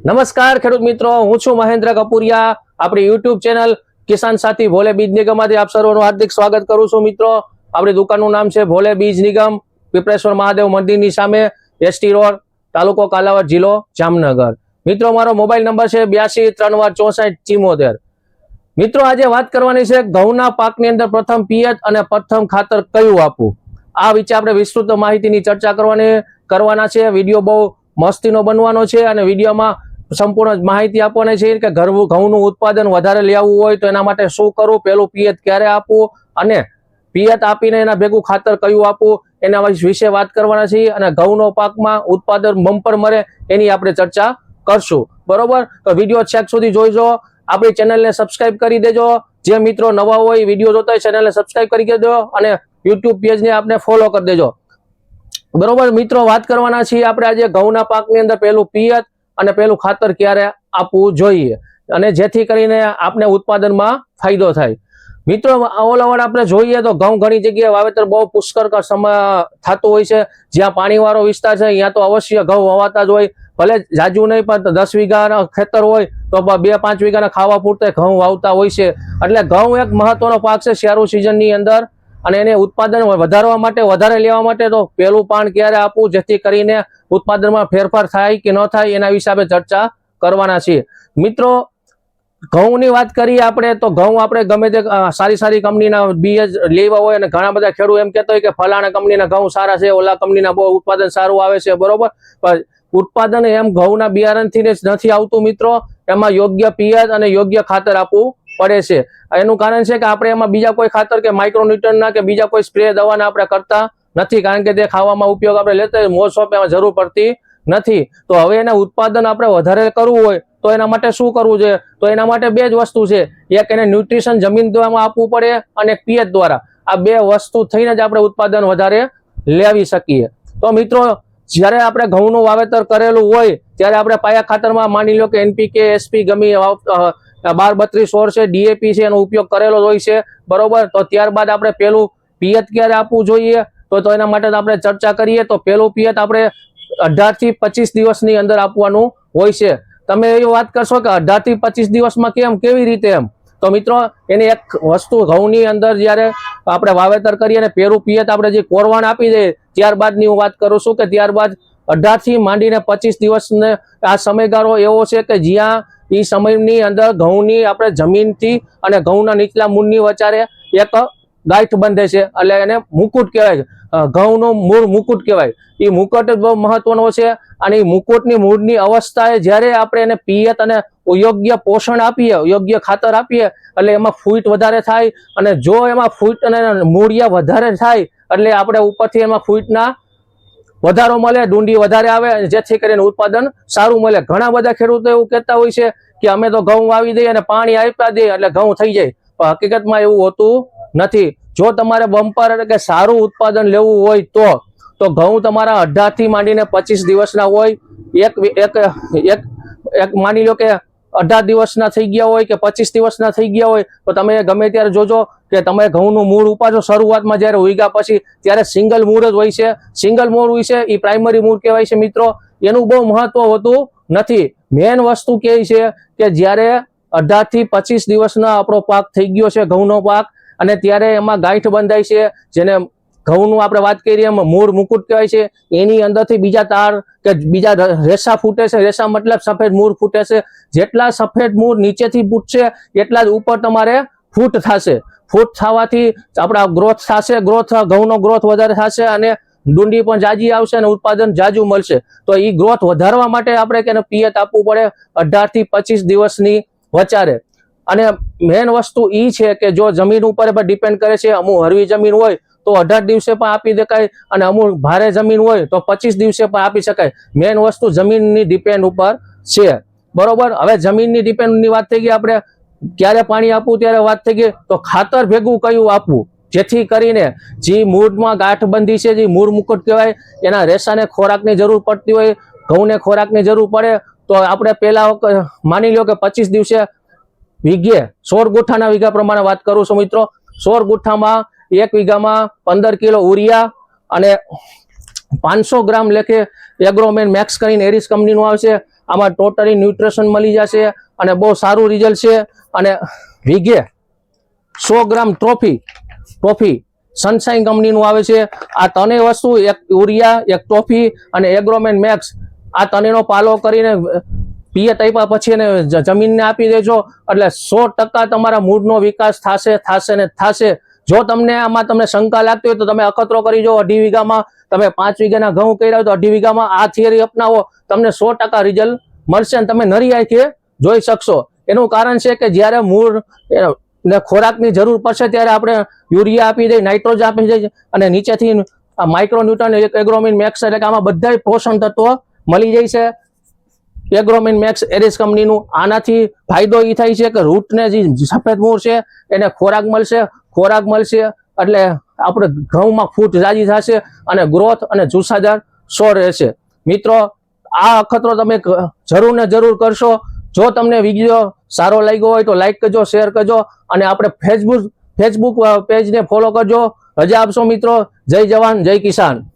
નમસ્કાર ખેડૂત મિત્રો, હું છું મહેન્દ્ર કપૂરિયા, આપણી યુટ્યુબ ચેનલ કિસાન સાથી ભોલે બીજ નિગમમાંથી આપ સર્વનું હાર્દિક સ્વાગત કરું છું મિત્રો. આપણી દુકાનનું નામ છે ભોલે બીજ નિગમ પીપળેશ્વર મહાદેવ મંદિરની સામે, એસટી રોડ, તાલુકો કાલાવડ જિલ્લો જામનગર. મિત્રો, મારો મોબાઈલ નંબર છે બ્યાસી ત્રણ વાર ચોસઠ ચિમોતેર. મિત્રો, આજે વાત કરવાની છે ઘઉંના પાકની અંદર પ્રથમ પિયત અને પ્રથમ ખાતર કયું આપવું? આ વિશે આપણે વિસ્તૃત માહિતીની ચર્ચા કરવાની, કરવાના છે. વીડિયો બહુ મસ્તીનો બનવાનો છે અને વિડીયોમાં સંપૂર્ણ માહિતી આપવાની છે કે ઘર ઘઉંનું ઉત્પાદન વધારે લેવું હોય તો એના માટે શું કરવું? પેલું પિયત ક્યારે આપવું? અને પિયત આપીને એના ભેગું ખાતર કયું આપવું? એના વિશે વાત કરવાના છીએ અને ઘઉંનો પાકમાં ઉત્પાદન બમ્પર મળે એની આપણે ચર્ચા કરશું. બરોબર? તો વીડિયો છેક સુધી જોઈજો. આપણી ચેનલને સબસ્ક્રાઇબ કરી દેજો. જે મિત્રો નવા હોય, વીડિયો જોતા હોય, ચેનલને સબસ્ક્રાઇબ કરી દેજો અને યુટ્યુબ પેજને આપણે ફોલો કરી દેજો. બરોબર? મિત્રો, વાત કરવાના છીએ આપણે આજે ઘઉંના પાકની અંદર પહેલું પિયત અને પેલું ખાતર ક્યારે આપવું જોઈએ? અને જેથી કરીને આપણે ઉત્પાદનમાં ફાયદો થાય. મિત્રો ઓલાવડ આપણે જોઈએ તો ઘઉં ઘણી જગ્યાએ વાવેતર બહુ પુષ્કળ સમય થતું હોય છે. જ્યાં પાણીવાળો વિસ્તાર છે, ત્યાં તો અવશ્ય ઘઉં વવાતા જ હોય. ભલે જાજુ નહીં, પણ દસ વીઘાના ખેતર હોય, તો બે પાંચ વીઘાના ખાવા પૂરતે ઘઉં વાવતા હોય છે. એટલે ઘઉં એક મહત્વનો પાક છે શિયાળુ સિઝનની અંદર. અને એને ઉત્પાદન વધારવા માટે, વધારે લેવા માટે તો પહેલું પાણ ક્યારે આપવું, જેથી કરીને ઉત્પાદનમાં ફેરફાર થાય કે ન થાય એના હિસાબે ચર્ચા કરવાના છીએ. મિત્રો, ઘઉંની વાત કરીએ આપણે, તો ઘઉં આપણે ગમે તે સારી સારી કંપનીના બીજ લેવા હોય અને ઘણા બધા ખેડૂત એમ કહેતો હોય કે ફલાણા કંપનીના ઘઉં સારા છે, ઓલા કંપનીના બહુ ઉત્પાદન સારું આવે છે, બરોબર? પણ ઉત્પાદન એમ ઘઉંના બિયારણથી જ નથી આવતું, મિત્રો. એમાં યોગ્ય પિયત અને યોગ્ય ખાતર આપવું પડે છે. એનું કારણ છે કે આપણે એમાં બીજા કોઈ ખાતર કે માઇક્રોન્યુટનના કે બીજા કોઈ સ્પ્રે દવાના આપણે કરતા નથી. કારણ કે તે ખાવામાં ઉપયોગ આપણે લેતા મોસ્ટ ઓફ એમાં જરૂર પડતી નથી. તો હવે એના ઉત્પાદન આપણે વધારે કરવું હોય તો એના માટે શું કરવું જોઈએ? તો એના માટે બે જ વસ્તુ છે. એક એને ન્યુટ્રિશન જમીન દ્વારા આપવું પડે અને પીએચ દ્વારા. આ બે વસ્તુ થઈને જ આપણે ઉત્પાદન વધારે લેવી શકીએ. તો મિત્રો, જ્યારે આપણે ઘઉંનું વાવેતર કરેલું હોય, ત્યારે આપણે પાયા ખાતરમાં માની લો કે એનપીકે એસપી ગમી બાર બત્રીસ સોળ છે ડીએપી છે, એનો ઉપયોગ કરેલો હોય છે. બરોબર? તો ત્યારબાદ આપણે પેલું પિયત ક્યારે આપવું જોઈએ? તો એના માટે આપણે ચર્ચા કરીએ. તો પેલું પિયત આપણે અઢારથી પચીસ દિવસની અંદર આપવાનું હોય છે. તમે એ વાત કરશો કે અઢારથી પચીસ દિવસમાં કેમ? કેવી રીતે એમ? તો મિત્રો, એની એક વસ્તુ ઘઉંની અંદર જ્યારે આપણે વાવેતર કરીએ અને પેરું પિયત આપણે જે કોરવાણ આપી દઈએ, ત્યારબાદની હું વાત કરું છું કે ત્યારબાદ અઢારથી માંડીને પચીસ દિવસને આ સમયગાળો એવો છે કે જ્યાં એ સમયની અંદર ઘઉંની આપણે જમીનથી અને ઘઉંના નીચલા મૂળની વચારે એક ગાંઠ બંધે છે. એટલે એને મુકુટ કહેવાય ઘઉંનો મૂળ મુકુટ કહેવાય. એ મુકુટ બહુ મહત્વનો છે અને એ મુકુટની મૂળની અવસ્થાએ જ્યારે આપણે એને પિયત અને યોગ્ય પોષણ આપીએ, યોગ્ય ખાતર આપીએ, એટલે એમાં ફૂટ વધારે થાય અને જો એમાં ફૂટ અને મૂળિયા વધારે થાય, એટલે આપણે ઉપરથી એમાં ફૂટના વધારો મળે, ડુંડી વધારે આવે જેથી કરીને ઉત્પાદન સારું મળે. ઘણા બધા ખેડૂતો એવું કહેતા હોય છે કે અમે તો ઘઉં વાવી દઈએ અને પાણી આપ્યા દઈએ એટલે ઘઉં થઈ જાય. પણ હકીકતમાં એવું હોતું નથી. જો તમારે બમ્પર એટલે કે સારું ઉત્પાદન લેવું હોય તો તો ઘઉં તમારા અઢારથી માંડીને પચીસ દિવસના હોય. એક એક એક માની લો કે અઢાર દિવસના થઈ ગયા હોય કે પચીસ દિવસના થઈ ગયા હોય, તો તમે ગમે ત્યારે જોજો કે તમે ઘઉંનું મૂળ ઉપાડો. શરૂઆતમાં જ્યારે ઉગ્યા પછી ત્યારે સિંગલ મૂળ જ હોય છે. સિંગલ મૂળ હોય છે એ પ્રાઇમરી મૂળ કહેવાય છે મિત્રો. એનું બહુ મહત્વ હોતું નથી. મેન વસ્તુ કે છે કે જ્યારે અઢારથી પચીસ દિવસના આપણો પાક થઈ ગયો છે ઘઉંનો પાક, અને ત્યારે એમાં ગાંઠ બંધાય છે, જેને ઘઉંનું આપણે વાત કરીએ, એમાં મૂળ મુકુટ કહેવાય છે. એની અંદરથી બીજા તાર કે બીજા રેસા ફૂટે છે. રેસા મતલબ સફેદ મૂળ ફૂટે છે. જેટલા સફેદ મૂળ નીચેથી ફૂટશે, એટલા જ ઉપર તમારે ફૂટ થશે. ફૂટ થવાથી આપણા ગ્રોથ થશે, ગ્રોથ, ઘઉંનો ગ્રોથ વધારે થશે અને ડુંડી પણ જાજી આવશે અને ઉત્પાદન જાજુ મળશે. તો એ ગ્રોથ વધારવા માટે આપણે એને પિયત આપવું પડે અઢારથી પચીસ દિવસની વચારે અને મેન વસ્તુ એ છે કે જો જમીન ઉપર ડિપેન્ડ કરે છે, અમુક હળવી જમીન હોય તો અઢાર દિવસે પણ આપી શકાય અને અમુક ભારે જમીન હોય તો પચીસ દિવસે પણ આપી શકાય. મેઇન વસ્તુ જમીનની ડિપેન્ડ ઉપર છે. બરોબર? હવે જમીનની ડિપેન્ડની વાત થઈ ગઈ આપણે. ક્યારે પાણી આપવું, ત્યારે વાત થઈ ગઈ. તો ખાતર ભેગું કયું આપવું? જેથી કરીને જે મૂળમાં ગાંઠબંધી છે, જે મૂળ મુકુટ કહેવાય, એના રેસાને ખોરાકની જરૂર પડતી હોય, ઘઉંને ખોરાકની જરૂર પડે, તો આપણે પહેલા માની લો કે પચીસ દિવસે વીઘે સોળ ગુઠ્ઠાના વીઘા પ્રમાણે વાત કરું છું મિત્રો. સોળ ગુઠ્ઠામાં એક વીઘામાં પંદર કિલો ઉરિયા અને પાંચસો ગ્રામ લેખે એગ્રોમેન મેક્સ કરીને એરિસ કંપનીનું આવશે. આમાં ટોટલી ન્યુટ્રિશન મળી જશે અને બહુ સારું રિઝલ્ટ છે. અને વીઘે સો ગ્રામ ટ્રોફી ટ્રોફી સનશાઇન કંપનીનું આવે છે. આ ત્રણેય વસ્તુ, એક યુરિયા, એક ટ્રોફી અને એગ્રોમેન મેક્સ, આ ત્રણેયનો પાલો કરીને પીએ આપ્યા પછી એને જમીનને આપી દેજો. એટલે સો ટકા તમારા મૂળનો વિકાસ થશે થશે ને થશે. જો તમને આમાં તમને શંકા લાગતી હોય તો તમે અખતરો કરી જો અઢી વીઘામાં તમે પાંચ વીઘાના ઘઉં કર્યા હોય તો અઢી વીઘામાં આ થિયરી અપનાવો. તમને સો રિઝલ્ટ મળશે અને તમે નરી આંખે જોઈ શકશો. એનું કારણ છે કે જ્યારે મૂળ ને ખોરાકની જરૂર પડશે ત્યારે આપણે યુરિયા આપી દઈએ, નાઇટ્રોજન આપી દઈએ અને નીચેથી માઇક્રોન્યુટન એગ્રોમિન મેક્સ એટલે કે આમાં બધા પોષણ તત્વો મળી જાય છે. એગ્રોમિન મેક્સ એરિસ કંપનીનું આનાથી ફાયદો એ થાય છે કે રૂટને જે સફેદ મૂળ છે એને ખોરાક મળશે ખોરાક મળશે એટલે આપણે ઘઉંમાં ફૂટ જાજી થશે અને ગ્રોથ અને જુસ્સાદાર સો રહેશે. મિત્રો, આ અખતરો તમે જરૂર ને જરૂર કરશો. જો તમને વીડિયો સારો લાગ્યો હોય તો લાઈક કરજો શેર કરજો અને આપણે ફેસબુક ફેસબુક પેજને ફોલો કરજો. રજા આપશો મિત્રો. જય જવાન, જય કિસાન.